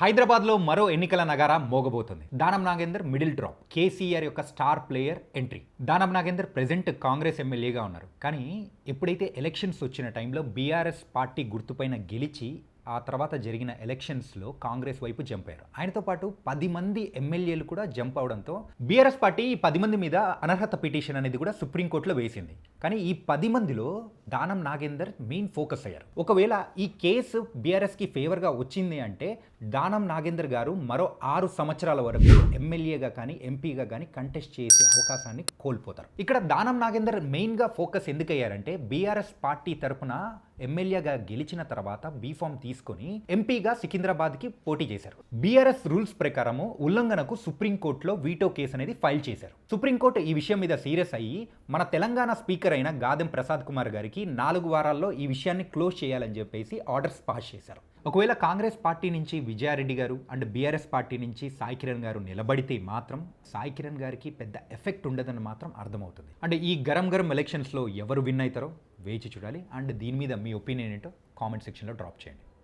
హైదరాబాద్లో మరో ఎన్నికల నగారా మోగబోతుంది. దానం నాగేందర్ మిడిల్ డ్రాప్ కేసీఆర్ యొక్క star player entry. Danam Nagender present Congress ఎమ్మెల్యేగా ఉన్నారు. కానీ ఎప్పుడైతే ఎలక్షన్స్ వచ్చిన టైంలో బీఆర్ఎస్ పార్టీ గుర్తుపైన గెలిచి ఆ తర్వాత జరిగిన ఎలక్షన్స్లో కాంగ్రెస్ వైపు జంప్ అయ్యారు. ఆయనతో పాటు పది మంది ఎమ్మెల్యేలు కూడా జంప్ అవడంతో బీఆర్ఎస్ పార్టీ ఈ పది మంది మీద అనర్హత పిటిషన్ అనేది కూడా సుప్రీంకోర్టులో వేసింది. కానీ ఈ పది మందిలో దానం నాగేందర్ మెయిన్ ఫోకస్ అయ్యారు. ఒకవేళ ఈ కేసు బీఆర్ఎస్కి ఫేవర్గా వచ్చింది అంటే దానం నాగేందర్ గారు మరో ఆరు సంవత్సరాల వరకు ఎమ్మెల్యేగా కానీ ఎంపీగా కానీ కంటెస్ట్ చేసే అవకాశాన్ని కోల్పోతారు. ఇక్కడ దానం నాగేందర్ మెయిన్గా ఫోకస్ ఎందుకు అయ్యారంటే బీఆర్ఎస్ పార్టీ తరఫున ఎమ్మెల్యేగా గెలిచిన తర్వాత బీఫామ్ తీసుకొని ఎంపీగా సికింద్రాబాద్కి పోటీ చేశారు. బీఆర్ఎస్ రూల్స్ ప్రకారము ఉల్లంఘనకు సుప్రీంకోర్టులో వీటో కేసు అనేది ఫైల్ చేశారు. సుప్రీంకోర్టు ఈ విషయం మీద సీరియస్ అయ్యి మన తెలంగాణ స్పీకర్ అయిన గాదెం ప్రసాద్ కుమార్ గారికి నాలుగు వారాల్లో ఈ విషయాన్ని క్లోజ్ చేయాలని చెప్పేసి ఆర్డర్స్ పాస్ చేశారు. ఒకవేళ కాంగ్రెస్ పార్టీ నుంచి విజయారెడ్డి గారు అండ్ బీఆర్ఎస్ పార్టీ నుంచి సాయి కిరణ్ గారు నిలబడితే మాత్రం సాయి కిరణ్ గారికి పెద్ద ఎఫెక్ట్ ఉండదని మాత్రం అర్థమవుతుంది. అంటే ఈ గరం గరం ఎలక్షన్స్లో ఎవరు విన్ అవుతారో వేచి చూడాలి. అండ్ దీని మీద మీ ఒపీనియన్ ఏంటో కామెంట్ సెక్షన్లో డ్రాప్ చేయండి.